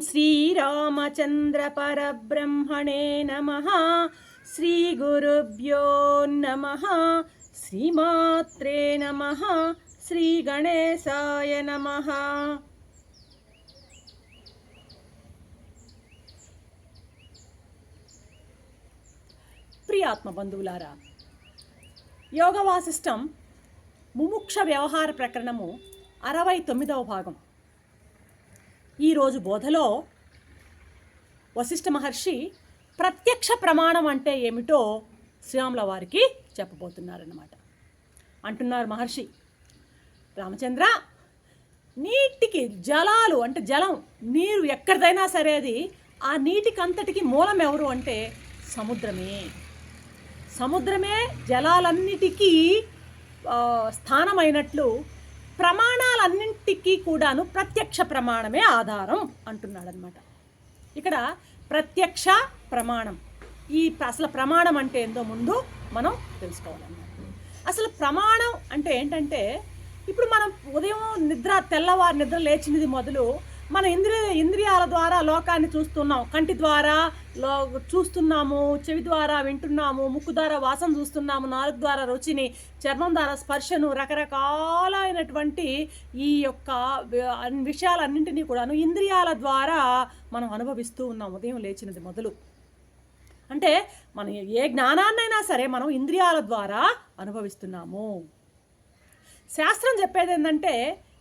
శ్రీరామచంద్రపరబ్రహ్మణే నమ. శ్రీగురుభ్యో నమ. శ్రీమాత్రే నమ. శ్రీగణేశాయ నమ. ప్రియాత్మ బంధువులారా యోగ వాసిష్టం ముముక్ష వ్యవహార ప్రకరణము అరవై తొమ్మిదవ భాగం. ఈరోజు బోధలో వశిష్ఠ మహర్షి ప్రత్యక్ష ప్రమాణం అంటే ఏమిటో శ్రీరాముల వారికి చెప్పబోతున్నారన్నమాట. అంటున్నారు మహర్షి రామచంద్ర నీటికి జలాలు అంటే జలం నీరు ఎక్కడిదైనా సరే అది ఆ నీటికి అంతటికి మూలం ఎవరు అంటే సముద్రమే. సముద్రమే జలాలన్నిటికీ స్థానమైనట్లు ప్రమాణాలన్నింటికీ కూడాను ప్రత్యక్ష ప్రమాణమే ఆధారం అంటున్నాడనమాట ఇక్కడ ప్రత్యక్ష ప్రమాణం. ఈ అసలు ప్రమాణం అంటే ఏందో ముందు మనం తెలుసుకోవాలన్నమాట. అసలు ప్రమాణం అంటే ఏంటంటే ఇప్పుడు మనం ఉదయం నిద్ర తెల్లవారు నిద్ర లేచినది మొదలు మన ఇంద్రియ ఇంద్రియాల ద్వారా లోకాన్ని చూస్తున్నాం. కంటి ద్వారా లో చూస్తున్నాము చెవి ద్వారా వింటున్నాము ముక్కు ద్వారా వాసన చూస్తున్నాము నాలుగు ద్వారా రుచిని చర్మం ద్వారా స్పర్శను రకరకాలైనటువంటి ఈ యొక్క విషయాలన్నింటినీ కూడాను ఇంద్రియాల ద్వారా మనం అనుభవిస్తూ ఉన్నాం. ఉదయం లేచినది మొదలు. అంటే మనం ఏ జ్ఞానాన్నైనా సరే మనం ఇంద్రియాల ద్వారా అనుభవిస్తున్నాము. శాస్త్రం చెప్పేది ఏంటంటే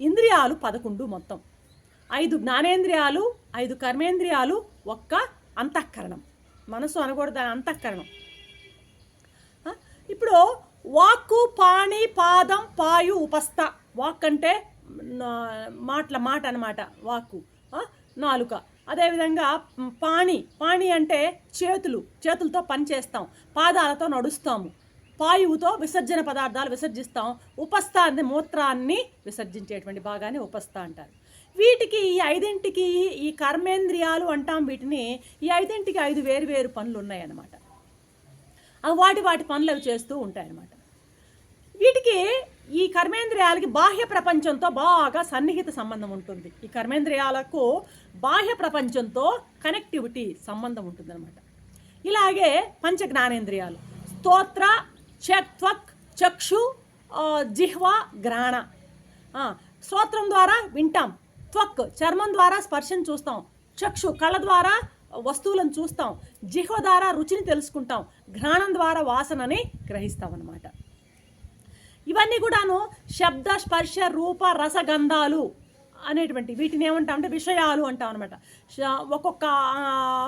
ఇంద్రియాలు పదకొండు మొత్తం. ఐదు జ్ఞానేంద్రియాలు ఐదు కర్మేంద్రియాలు ఒక్క అంతఃకరణం. మనసు అనకూడదు అంతఃకరణం. ఇప్పుడు వాక్కు పాణి పాదం పాయు ఉపస్థ. వాక్ అంటే మాటల మాట అనమాట వాక్కు. నాలుక. అదేవిధంగా పాణి పాణి అంటే చేతులు. చేతులతో పని చేస్తాం. పాదాలతో నడుస్తాము. పాయువుతో విసర్జన పదార్థాలు విసర్జిస్తాం. ఉపస్థ అంటే మూత్రాన్ని విసర్జించేటువంటి భాగాన్ని ఉపస్థ అంటారు. వీటికి ఈ ఐదింటికి ఈ కర్మేంద్రియాలు అంటాం వీటిని ఈ ఐదింటికి ఐదు వేరు వేరు పనులు ఉన్నాయన్నమాట. అవి వాటి వాటి పనులు అవి చేస్తూ ఉంటాయన్నమాట. వీటికి ఈ కర్మేంద్రియాలకి బాహ్య ప్రపంచంతో బాగా సన్నిహిత సంబంధం ఉంటుంది. ఈ కర్మేంద్రియాలకు బాహ్య ప్రపంచంతో కనెక్టివిటీ సంబంధం ఉంటుందన్నమాట. ఇలాగే పంచ జ్ఞానేంద్రియాలు స్తోత్ర చక్త్వక్ చక్షు జిహ్వ గ్రాణ స్తోత్రం ద్వారా వింటాం. త్వక్ చర్మం ద్వారా స్పర్శను చూస్తాం. చక్షు కళ్ళ ద్వారా వస్తువులను చూస్తాం. జిహ్వ ద్వారా రుచిని తెలుసుకుంటాం. ఘ్రాణం ద్వారా వాసనని గ్రహిస్తాం అన్నమాట ఇవన్నీ కూడాను శబ్ద స్పర్శ రూప రసగంధాలు అనేటువంటి వీటిని ఏమంటాం అంటే విషయాలు అంటాం అనమాట ఒక్కొక్క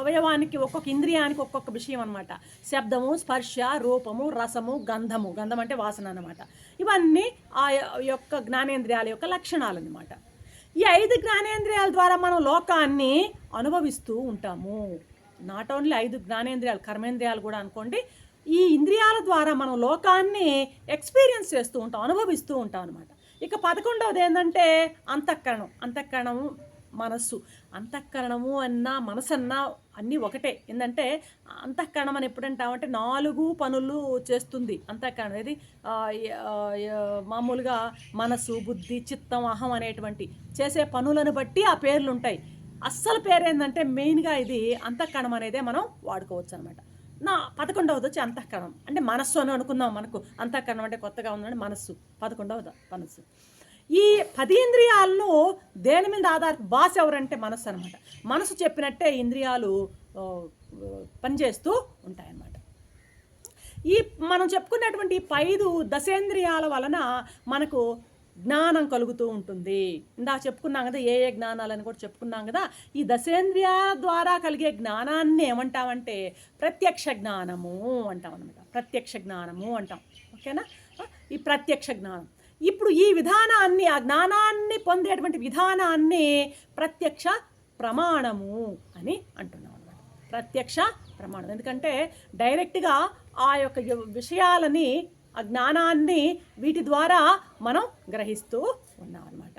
అవయవానికి ఒక్కొక్క ఇంద్రియానికి ఒక్కొక్క విషయం అనమాట శబ్దము స్పర్శ రూపము రసము గంధము. గంధం అంటే వాసన అనమాట ఇవన్నీ ఆ యొక్క జ్ఞానేంద్రియాల యొక్క లక్షణాలు అనమాట ఈ ఐదు జ్ఞానేంద్రియాల ద్వారా మనం లోకాన్ని అనుభవిస్తూ ఉంటాము. నాట్ ఓన్లీ ఐదు జ్ఞానేంద్రియాలు కర్మేంద్రియాలు కూడా అనుకోండి ఈ ఇంద్రియాల ద్వారా మనం లోకాన్ని ఎక్స్పీరియన్స్ చేస్తూ ఉంటాం అనుభవిస్తూ ఉంటాం అనమాట ఇక పదకొండవది ఏంటంటే అంతఃకరణం. అంతఃకరణం మనస్సు. అంతఃకరణము అన్నా మనసు అన్నా అన్నీ ఒకటే. ఏంటంటే అంతఃకరణం అని ఎప్పుడంటామంటే నాలుగు పనులు చేస్తుంది అంతఃకరణం. ఇది మామూలుగా మనసు బుద్ధి చిత్తం అహం అనేటువంటి చేసే పనులను బట్టి ఆ పేర్లు ఉంటాయి అస్సలు పేరు ఏంటంటే మెయిన్గా ఇది అంతఃకరణం అనేదే మనం వాడుకోవచ్చు అనమాట నా పదకొండవది వచ్చి అంతఃకరణం. అంటే మనస్సు అని అనుకుందాం మనకు. అంతఃకరణం అంటే కొత్తగా ఉందంటే మనస్సు. పదకొండవది మనస్సు. ఈ పది ఇంద్రియాలను దేని మీద ఆధార బాస్ ఎవరంటే మనస్సు అనమాట మనసు చెప్పినట్టే ఇంద్రియాలు పనిచేస్తూ ఉంటాయన్నమాట. ఈ మనం చెప్పుకున్నటువంటి ఈ పైదు దశేంద్రియాల వలన మనకు జ్ఞానం కలుగుతూ ఉంటుంది. ఇందా చెప్పుకున్నాం కదా ఏ ఏ జ్ఞానాలని కూడా చెప్పుకున్నాం కదా ఈ దశేంద్రియాల ద్వారా కలిగే జ్ఞానాన్ని ఏమంటామంటే ప్రత్యక్ష జ్ఞానము అంటాం అనమాట ప్రత్యక్ష జ్ఞానము అంటాం. ఓకేనా? ఈ ప్రత్యక్ష జ్ఞానం. ఇప్పుడు ఈ విధానాన్ని ఆ జ్ఞానాన్ని పొందేటువంటి విధానాన్ని ప్రత్యక్ష ప్రమాణము అని అంటున్నాం అనమాట ప్రత్యక్ష ప్రమాణం. ఎందుకంటే డైరెక్ట్గా ఆ యొక్క విషయాలని ఆ జ్ఞానాన్ని వీటి ద్వారా మనం గ్రహిస్తూ ఉన్నాం అనమాట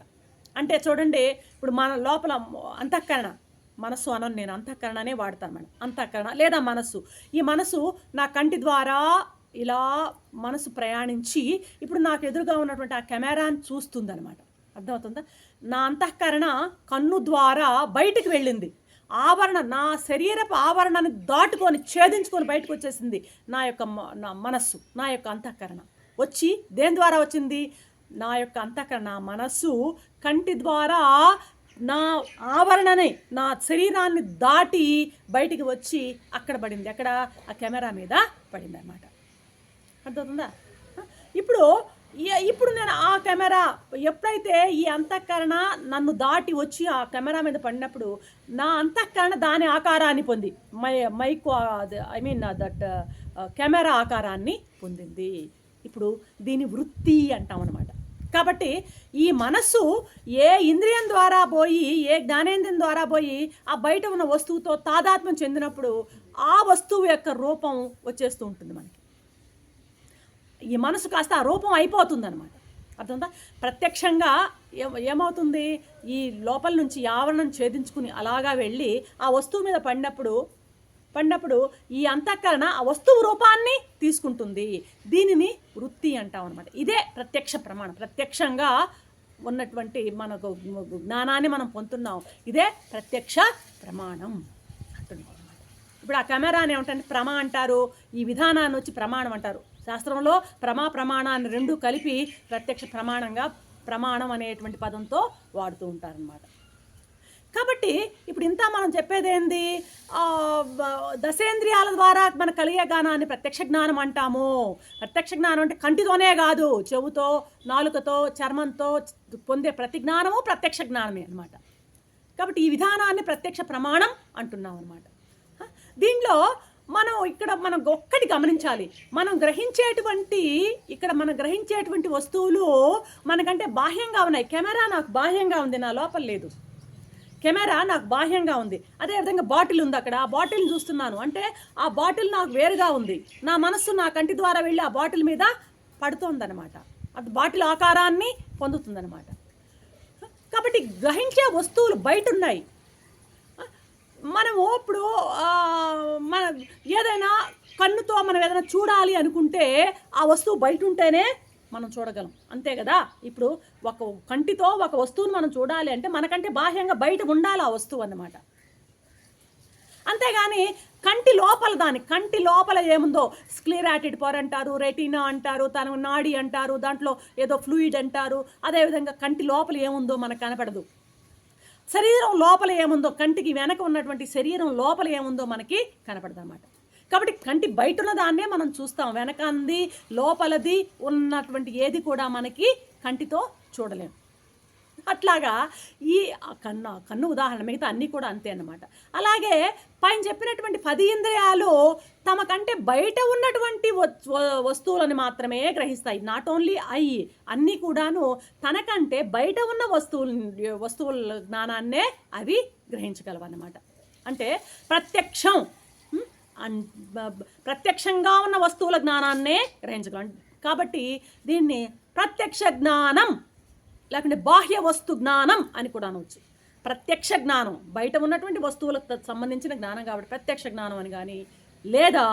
అంటే చూడండి ఇప్పుడు మన లోపల అంతఃకరణ మనస్సు అనను నేను అంతఃకరణనే వాడతాను మేడం. అంతఃకరణ లేదా మనస్సు. ఈ మనసు నా కంటి ద్వారా ఇలా మనసు ప్రయాణించి ఇప్పుడు నాకు ఎదురుగా ఉన్నటువంటి ఆ కెమెరాని చూస్తుందనమాట అర్థమవుతుందా? నా అంతఃకరణ కన్ను ద్వారా బయటికి వెళ్ళింది. ఆవరణ నా శరీరపు ఆవరణని దాటుకొని ఛేదించుకొని బయటకు వచ్చేసింది నా యొక్క నా మనస్సు నా యొక్క అంతఃకరణ. వచ్చి దేని ద్వారా వచ్చింది? నా యొక్క అంతఃకరణ నా మనస్సు కంటి ద్వారా నా ఆవరణని నా శరీరాన్ని దాటి బయటికి వచ్చి అక్కడ పడింది. అక్కడ ఆ కెమెరా మీద పడింది అనమాట అర్థమవుతుందా? ఇప్పుడు ఇప్పుడు నేను ఆ కెమెరా ఎప్పుడైతే ఈ అంతఃకరణ నన్ను దాటి వచ్చి ఆ కెమెరా మీద పడినప్పుడు నా అంతఃకరణ దాని ఆకారాన్ని పొంది. My mike I mean that camera ఆకారాన్ని పొందింది. ఇప్పుడు దీని వృత్తి అంటాం అనమాట కాబట్టి ఈ మనస్సు ఏ ఇంద్రియం ద్వారా పోయి ఏ జ్ఞానేంద్రియం ద్వారా పోయి ఆ బయట ఉన్న వస్తువుతో తాదాత్మ్యం చెందినప్పుడు ఆ వస్తువు యొక్క రూపం వచ్చేస్తూ ఉంటుంది మనకి. ఈ మనసు కాస్త ఆ రూపం అయిపోతుంది అనమాట ప్రత్యక్షంగా ఏమవుతుంది? ఈ లోపల నుంచి ఆవరణం ఛేదించుకుని అలాగా వెళ్ళి ఆ వస్తువు మీద పడినప్పుడు పడినప్పుడు ఈ అంతఃకరణ ఆ వస్తువు రూపాన్ని తీసుకుంటుంది. దీనిని వృత్తి అంటాం అనమాట ఇదే ప్రత్యక్ష ప్రమాణం. ప్రత్యక్షంగా ఉన్నటువంటి మనకు జ్ఞానాన్ని మనం పొందుతున్నాం. ఇదే ప్రత్యక్ష ప్రమాణం అంటున్నాం ఇప్పుడు ఆ కెమెరాని ఏమంటే ప్రమా అంటారు. ఈ విధానాన్ని వచ్చి ప్రమాణం అంటారు. శాస్త్రంలో ప్రమా ప్రమాణాన్ని రెండు కలిపి ప్రత్యక్ష ప్రమాణంగా ప్రమాణం అనేటువంటి పదంతో వాడుతూ ఉంటారనమాట కాబట్టి ఇప్పుడు ఇంత మనం చెప్పేదేంది? దశేంద్రియాల ద్వారా మన కలిగే జ్ఞానాన్ని ప్రత్యక్ష జ్ఞానం అంటాము. ప్రత్యక్ష జ్ఞానం అంటే కంటితోనే కాదు చెవుతో నాలుకతో చర్మంతో పొందే ప్రతి జ్ఞానము ప్రత్యక్ష జ్ఞానమే అనమాట కాబట్టి ఈ విధానాన్ని ప్రత్యక్ష ప్రమాణం అంటున్నాం అనమాట దీనిలో మనం ఇక్కడ మనం ఒక్కటి గమనించాలి. మనం గ్రహించేటువంటి ఇక్కడ మనం గ్రహించేటువంటి వస్తువులు మనకంటే బాహ్యంగా ఉన్నాయి. కెమెరా నాకు బాహ్యంగా ఉంది నా లోపల లేదు. కెమెరా నాకు బాహ్యంగా ఉంది. అదేవిధంగా బాటిల్ ఉంది అక్కడ. ఆ బాటిల్ని చూస్తున్నాను. అంటే ఆ బాటిల్ నాకు వేరుగా ఉంది. నా మనస్సు నా కంటి ద్వారా వెళ్ళి ఆ బాటిల్ మీద పడుతోందనమాట అది బాటిల్ ఆకారాన్ని పొందుతుందనమాట కాబట్టి గ్రహించే వస్తువులు బయట ఉన్నాయి. మనము ఇప్పుడు మన ఏదైనా కన్నుతో మనం ఏదైనా చూడాలి అనుకుంటే ఆ వస్తువు బయట ఉంటేనే మనం చూడగలం. అంతే కదా? ఇప్పుడు ఒక కంటితో ఒక వస్తువును మనం చూడాలి అంటే మనకంటే బాహ్యంగా బయట ఉండాలి ఆ వస్తువు అన్నమాట. అంతేగాని కంటి లోపల దాని కంటి లోపల ఏముందో స్క్లీరాటిడ్ పొర అంటారు రెటీనా అంటారు తన నాడి అంటారు దాంట్లో ఏదో ఫ్లూయిడ్ అంటారు అదేవిధంగా కంటి లోపల ఏముందో మనకు కనపడదు. శరీరం లోపల ఏముందో కంటికి వెనక ఉన్నటువంటి శరీరం లోపల ఏముందో మనకి కనపడదన్నమాట. కాబట్టి కంటి బయట ఉన్న దాన్నే మనం చూస్తాం. వెనకంది లోపలది ఉన్నటువంటి ఏది కూడా మనకి కంటితో చూడలేము అట్లాగా ఈ కన్ను కన్ను ఉదాహరణ మిగతా అన్నీ కూడా అంతే అన్నమాట. అలాగే పైన చెప్పినటువంటి పది ఇంద్రియాలు తమకంటే బయట ఉన్నటువంటి వ- వస్తువులను మాత్రమే గ్రహిస్తాయి. నాట్ ఓన్లీ ఐ అన్నీ కూడాను తనకంటే బయట ఉన్న వస్తువుల వస్తువుల జ్ఞానాన్నే అవి గ్రహించగలవన్నమాట. అంటే ప్రత్యక్షం అన్- ప్రత్యక్షంగా ఉన్న వస్తువుల జ్ఞానాన్నే గ్రహించగలం. కాబట్టి దీన్ని ప్రత్యక్ష జ్ఞానం లేకుంటే బాహ్య వస్తు జ్ఞానం అని కూడా అనవచ్చు. ప్రత్యక్ష జ్ఞానం. బయట ఉన్నటువంటి వస్తువులకు సంబంధించిన జ్ఞానం కాబట్టి ప్రత్యక్ష జ్ఞానం అని కానీ లేదా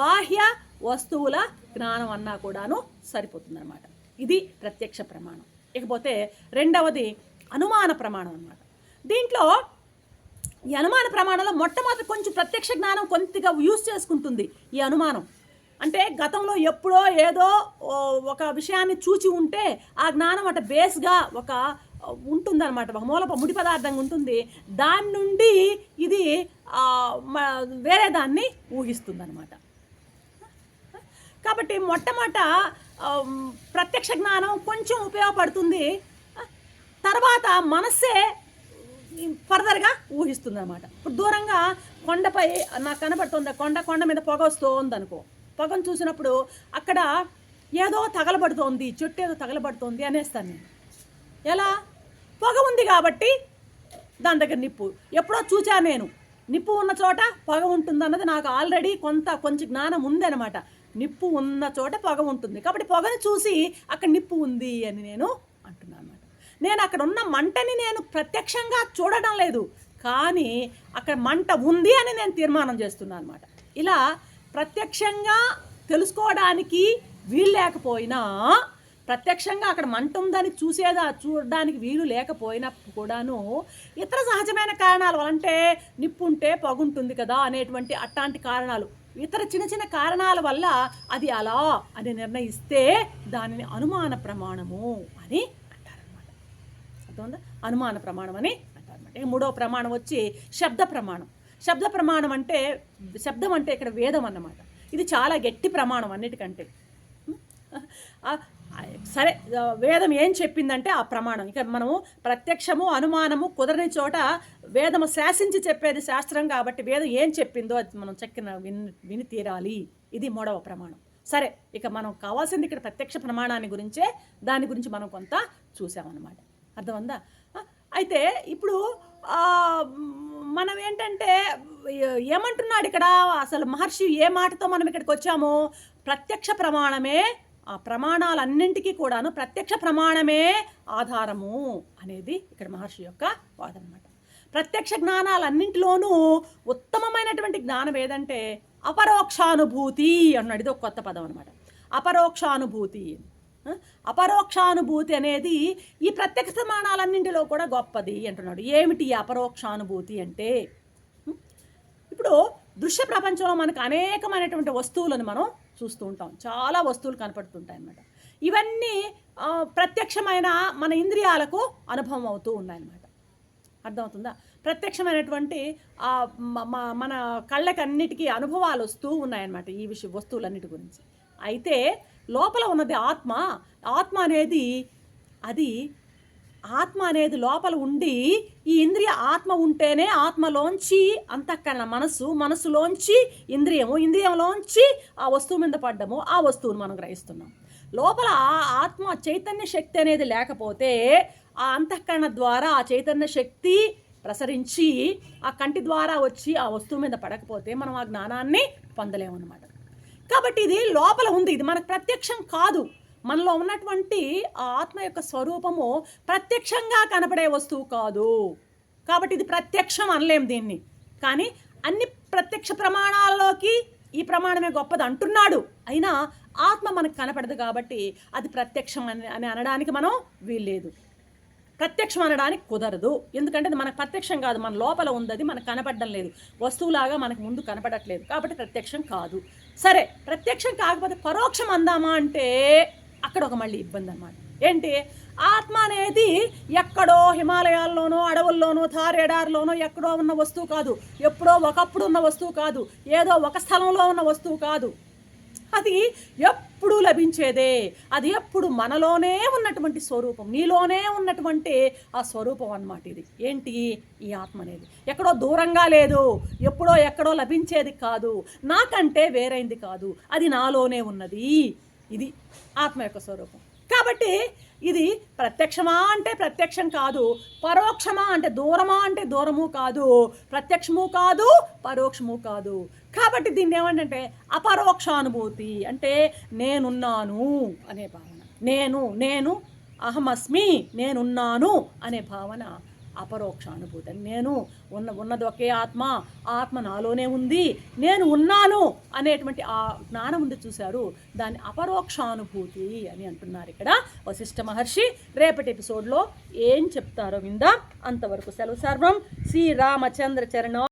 బాహ్య వస్తువుల జ్ఞానం అన్నా కూడాను సరిపోతుందన్నమాట. ఇది ప్రత్యక్ష ప్రమాణం. ఇకపోతే రెండవది అనుమాన ప్రమాణం అన్నమాట. దీంట్లో ఈ అనుమాన ప్రమాణంలో మొట్టమొదటి కొంచెం ప్రత్యక్ష జ్ఞానం కొద్దిగా యూజ్ చేసుకుంటుంది ఈ అనుమానం. అంటే గతంలో ఎప్పుడో ఏదో ఒక విషయాన్ని చూచి ఉంటే ఆ జ్ఞానం అట బేస్గా ఒక ఉంటుందన్నమాట. ఒక మూల ముడి పదార్థంగా ఉంటుంది. దాని నుండి ఇది వేరే దాన్ని ఊహిస్తుందన్నమాట. కాబట్టి మొట్టమొదట ప్రత్యక్ష జ్ఞానం కొంచెం ఉపయోగపడుతుంది. తర్వాత మనస్సే ఫర్దర్గా ఊహిస్తుంది అనమాట ఇప్పుడు దూరంగా కొండపై నాకు కనబడుతుంది కొండ కొండ మీద పొగ వస్తుంది అనుకో పొగను చూసినప్పుడు అక్కడ ఏదో తగలబడుతోంది చెట్టు ఏదో తగలబడుతోంది అనేస్తాను నేను. ఎలా? పొగ ఉంది కాబట్టి దాని దగ్గర నిప్పు. ఎప్పుడో చూచా నేను. నిప్పు ఉన్న చోట పొగ ఉంటుంది అన్నది నాకు ఆల్రెడీ కొంత కొంచెం జ్ఞానం ఉందన్నమాట నిప్పు ఉన్న చోట పొగ ఉంటుంది. కాబట్టి పొగను చూసి అక్కడ నిప్పు ఉంది అని నేను అంటున్నాను అనమాట నేను అక్కడ ఉన్న మంటని నేను ప్రత్యక్షంగా చూడడం లేదు. కానీ అక్కడ మంట ఉంది అని నేను తీర్మానం చేస్తున్నాను అనమాట ఇలా ప్రత్యక్షంగా తెలుసుకోవడానికి వీలు లేకపోయినా ప్రత్యక్షంగా అక్కడ మంట ఉందని చూసేదా చూడడానికి వీలు లేకపోయినా కూడాను ఇతర సహజమైన కారణాలు అంటే నిప్పుంటే పొగుంటుంది కదా అనేటువంటి అట్లాంటి కారణాలు. ఇతర చిన్న చిన్న కారణాల వల్ల అది అలా అని నిర్ణయిస్తే దానిని అనుమాన ప్రమాణము అని అంటారనమాట అర్థం అనుమాన ప్రమాణం అని అంటారనమాట మూడో ప్రమాణం వచ్చి శబ్ద ప్రమాణం. శబ్ద ప్రమాణం అంటే శబ్దం అంటే ఇక్కడ వేదం అన్నమాట. ఇది చాలా గట్టి ప్రమాణం అన్నిటికంటే. సరే వేదం ఏం చెప్పిందంటే ఆ ప్రమాణం. ఇక మనము ప్రత్యక్షము అనుమానము కుదరని చోట వేదము శాసించి చెప్పేది శాస్త్రం కాబట్టి వేదం ఏం చెప్పిందో అది మనం చక్కిన విని విని తీరాలి. ఇది మూడవ ప్రమాణం. సరే ఇక మనం కావాల్సింది ఇక్కడ ప్రత్యక్ష ప్రమాణాన్ని గురించే దాని గురించి మనం కొంత చూసామన్నమాట. అర్థమందా అయితే ఇప్పుడు మనం ఏంటంటే ఏమంటున్నాడు ఇక్కడ? అసలు మహర్షి ఏ మాటతో మనం ఇక్కడికి వచ్చామో? ప్రత్యక్ష ప్రమాణమే ఆ ప్రమాణాలన్నింటికీ కూడాను ప్రత్యక్ష ప్రమాణమే ఆధారము అనేది ఇక్కడ మహర్షి యొక్క వాదన అనమాట ప్రత్యక్ష జ్ఞానాలన్నింటిలోనూ ఉత్తమమైనటువంటి జ్ఞానం ఏదంటే అపరోక్షానుభూతి అన్నాడు. ఇది ఒక కొత్త పదం అనమాట అపరోక్షానుభూతి. అపరోక్షానుభూతి అనేది ఈ ప్రత్యక్ష ప్రమాణాలన్నింటిలో కూడా గొప్పది అంటున్నాడు. ఏమిటి ఈ అపరోక్షానుభూతి అంటే? ఇప్పుడు దృశ్య ప్రపంచంలో మనకు అనేకమైనటువంటి వస్తువులను మనం చూస్తూ ఉంటాం. చాలా వస్తువులు కనపడుతుంటాయి అన్నమాట. ఇవన్నీ ప్రత్యక్షమైన మన ఇంద్రియాలకు అనుభవం అవుతూ ఉన్నాయన్నమాట. అర్థమవుతుందా? ప్రత్యక్షమైనటువంటి మన కళ్ళకన్నిటికీ అనుభవాలు వస్తూ ఉన్నాయన్నమాట ఈ విషయ వస్తువులన్నిటి గురించి. అయితే లోపల ఉన్నది ఆత్మ. ఆత్మ అనేది అది ఆత్మ అనేది లోపల ఉండి ఈ ఇంద్రియ ఆత్మ ఉంటేనే ఆత్మలోంచి అంతఃకరణ మనసు మనస్సులోంచి ఇంద్రియము ఇంద్రియంలోంచి ఆ వస్తువు మీద పడ్డము ఆ వస్తువును మనం గ్రహిస్తున్నాం. లోపల ఆ ఆత్మ చైతన్య శక్తి అనేది లేకపోతే ఆ అంతఃకరణ ద్వారా ఆ చైతన్య శక్తి ప్రసరించి ఆ కంటి ద్వారా వచ్చి ఆ వస్తువు మీద పడకపోతే మనం ఆ జ్ఞానాన్ని పొందలేమన్నమాట. కాబట్టి ఇది లోపల ఉంది. ఇది మనకు ప్రత్యక్షం కాదు. మనలో ఉన్నటువంటి ఆత్మ యొక్క స్వరూపము ప్రత్యక్షంగా కనపడే వస్తువు కాదు. కాబట్టి ఇది ప్రత్యక్షం అనలేం దీన్ని. కానీ అన్ని ప్రత్యక్ష ప్రమాణాల్లోకి ఈ ప్రమాణమే గొప్పది అంటున్నాడు. అయినా ఆత్మ మనకు కనపడదు కాబట్టి అది ప్రత్యక్షం అని అని అనడానికి మనం వీల్లేదు. ప్రత్యక్షం అనడానికి కుదరదు. ఎందుకంటే అది మనకు ప్రత్యక్షం కాదు. మన లోపల ఉంది అది మనకు కనపడడం లేదు. వస్తువులాగా మనకు ముందు కనపడట్లేదు. కాబట్టి ప్రత్యక్షం కాదు. సరే ప్రత్యక్షం కాకపోతే పరోక్షం అందామా అంటే అక్కడ ఒక మళ్ళీ ఇబ్బంది అనమాట ఏంటి? ఆత్మ అనేది ఎక్కడో హిమాలయాల్లోనో అడవుల్లోనో థారేడార్లోనో ఎక్కడో ఉన్న వస్తువు కాదు. ఎప్పుడో ఒకప్పుడు ఉన్న వస్తువు కాదు. ఏదో ఒక స్థలంలో ఉన్న వస్తువు కాదు. అది ఎప్పుడు లభించేదే. అది ఎప్పుడు మనలోనే ఉన్నటువంటి స్వరూపం నీలోనే ఉన్నటువంటి ఆ స్వరూపం అన్నమాట ఇది. ఏంటి? ఈ ఆత్మ అనేది. ఎక్కడో దూరంగా లేదు. ఎప్పుడో ఎక్కడో లభించేది కాదు. నాకంటే వేరైంది కాదు. అది నాలోనే ఉన్నది. ఇది ఆత్మ యొక్క స్వరూపం. కాబట్టి ఇది ప్రత్యక్షమా అంటే ప్రత్యక్షం కాదు. పరోక్షమా అంటే దూరమా అంటే దూరము కాదు. ప్రత్యక్షము కాదు పరోక్షము కాదు. కాబట్టి దీన్ని ఏమంటే అపరోక్షానుభూతి. అంటే నేనున్నాను అనే భావన. నేను నేను అహమస్మి నేనున్నాను అనే భావన అపరోక్షానుభూతి. నేను ఉన్న ఉన్నది ఒకే ఆత్మ ఆత్మ నాలోనే ఉంది నేను ఉన్నాను అనేటువంటి ఆ జ్ఞానం ఉంది చూశారు. దాన్ని అపరోక్షానుభూతి అని అంటున్నారు ఇక్కడ వశిష్ఠ మహర్షి. రేపటి ఎపిసోడ్లో ఏం చెప్తారో విందా. అంతవరకు సెలవు సర్వం. శ్రీరామచంద్ర చరణం